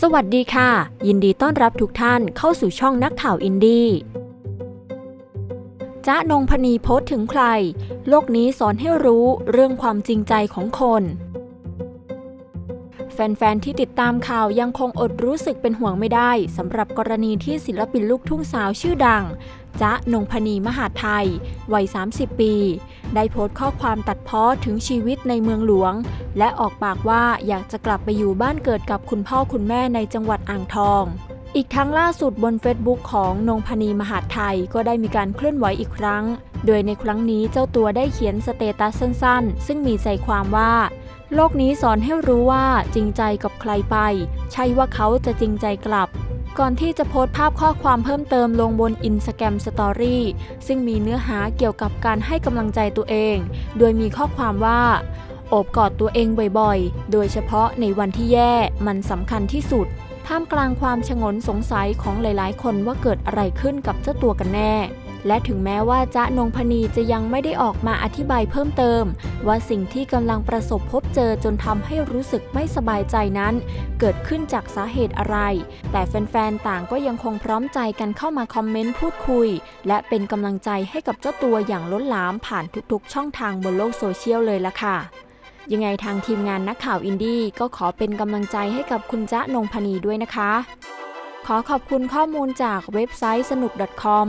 สวัสดีค่ะ ยินดีต้อนรับทุกท่านเข้าสู่ช่องนักข่าวอินดี้จ๊ะนงพนีโพสถึงใคร โลกนี้สอนให้รู้เรื่องความจริงใจของคน แฟน ๆ ที่ติดตามข่าวยังคงอดรู้สึกเป็นห่วงไม่ได้สำหรับกรณีที่ศิลปินลูกทุ่งสาวชื่อดังจ๊ะนงพนีมหาไทย วัย 30 ปี ได้โพสต์ข้อความตัดพ้อถึงชีวิตในเมืองหลวง และออกปากว่าอยากจะกลับไปอยู่บ้านเกิดกับคุณพ่อคุณแม่ในจังหวัดอ่างทองอีกทั้งล่าสุดบนเฟซบุ๊กของนงพนีมหาไทยก็ได้มีการเคลื่อนไหวอีกครั้ง โดยในครั้งนี้เจ้าตัวได้เขียนสเตตัสสั้นๆ ซึ่งมีใจความว่า โลกนี้สอนให้รู้ว่าจริงใจกับใครไป ใช่ว่าเขาจะจริงใจกลับ ก่อนที่จะโพสต์ภาพข้อความเพิ่มเติมลงบนอินส a ก r มสตอรี่ซึ่งมีเนื้อหาเกี่ยวกับการให้กำลังใจตัวเอง โดยมีข้อความว่า โอบกอดตัวเองบ่อยๆ โดยเฉพาะในวันที่แย่มันสำคัญที่สุด ท่ามกลางความชงนสงสัยของหลายๆ คนว่าเกิดอะไรขึ้นกับเจ้าตัวกันแน่ และถึงแม้ว่าจ๊ะนงพนีจะยังไม่ได้ออกมาอธิบายเพิ่มเติม ว่าสิ่งที่กำลังประสบพบเจอจนทำให้รู้สึกไม่สบายใจนั้น เกิดขึ้นจากสาเหตุอะไร แต่แฟนๆ ต่างก็ยังคงพร้อมใจกันเข้ามาคอมเมนต์พูดคุย และเป็นกำลังใจให้กับเจ้าตัวอย่างล้นหลามผ่านทุกๆ ช่องทางบนโลกโซเชียลเลยล่ะค่ะยังไงทางทีมงานนักข่าวอินดี้ก็ขอเป็นกำลังใจให้กับคุณจ๊ะนงพนีด้วยนะคะ ขอขอบคุณข้อมูลจากเว็บไซต์สนุก .com